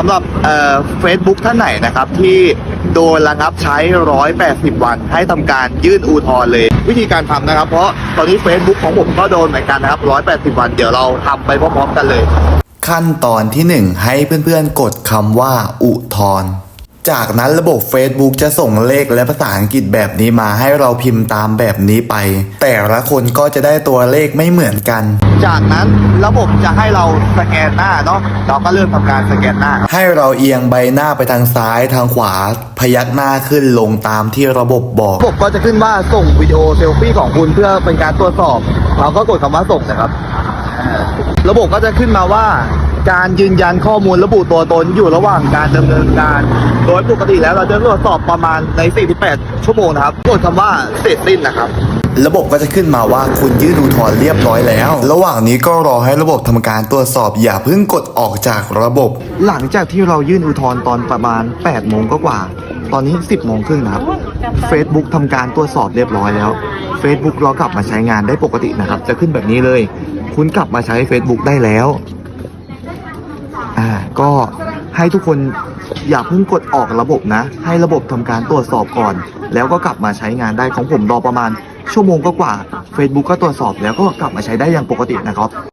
สำหรับเฟซบุ๊กท่านไหนนะครับ ที่โดนระงับใช้ 180 วัน ให้ทำการยื่นอุทธรณ์เลย วิธีการทำนะครับ เพราะตอนนี้ Facebook ของผมก็โดนเหมือนกันนะครับ 180 วัน เดี๋ยวเราทำไปพร้อมๆกันเลย ขั้นตอนที่ 1 ให้เพื่อนๆกดคำว่าอุทธรณ์ จากนั้นระบบ Facebook จะส่งเลขและภาษาอังกฤษแบบนี้มาให้เราพิมพ์ตามแบบนี้ไป แต่ละคนก็จะได้ตัวเลขไม่เหมือนกัน จากนั้นระบบจะให้เราสแกนหน้าเนาะเราก็เริ่มทำการสแกนหน้าครับให้เราเอียงใบหน้าไปทางซ้ายทางขวา พยักหน้าขึ้นลงตามที่ระบบบอกระบบก็จะขึ้นว่าส่งวิดีโอเซลฟี่ของคุณเพื่อเป็นการตรวจสอบ เราก็กดคำว่าส่งนะครับ ระบบก็จะขึ้นมาว่า การยืนยันข้อมูลระบุตัวตนอยู่ระหว่างการดำเนินการ โดยปกติแล้วเราจะตรวจสอบประมาณใน 48 ชั่วโมงนะครับกดคำว่าเสร็จสิ้นนะครับระบบก็จะขึ้นมาว่าคุณยื่นอุทธรณ์เรียบร้อยแล้ว ระหว่างนี้ก็รอให้ระบบทำการตรวจสอบอย่าเพิ่งกดออกจากระบบ หลังจากที่เรายื่นอุทธรณ์ตอนประมาณ8โมงก็กว่า ตอนนี้ 10โมงครึ่งนะครับ Facebook ทำการตรวจสอบเรียบร้อยแล้ว Facebook เรากลับมาใช้งานได้ปกตินะครับ จะขึ้นแบบนี้เลย คุณกลับมาใช้ Facebook ได้แล้วอ่า ก็ให้ทุกคนอย่าเพิ่งกดออกระบบนะ ให้ระบบทำการตรวจสอบก่อน แล้วก็กลับมาใช้งานได้ของผมรอประมาณ ชั่วโมงก็กว่า Facebook ก็ตรวจสอบแล้วก็กลับมาใช้ได้อย่างปกตินะครับ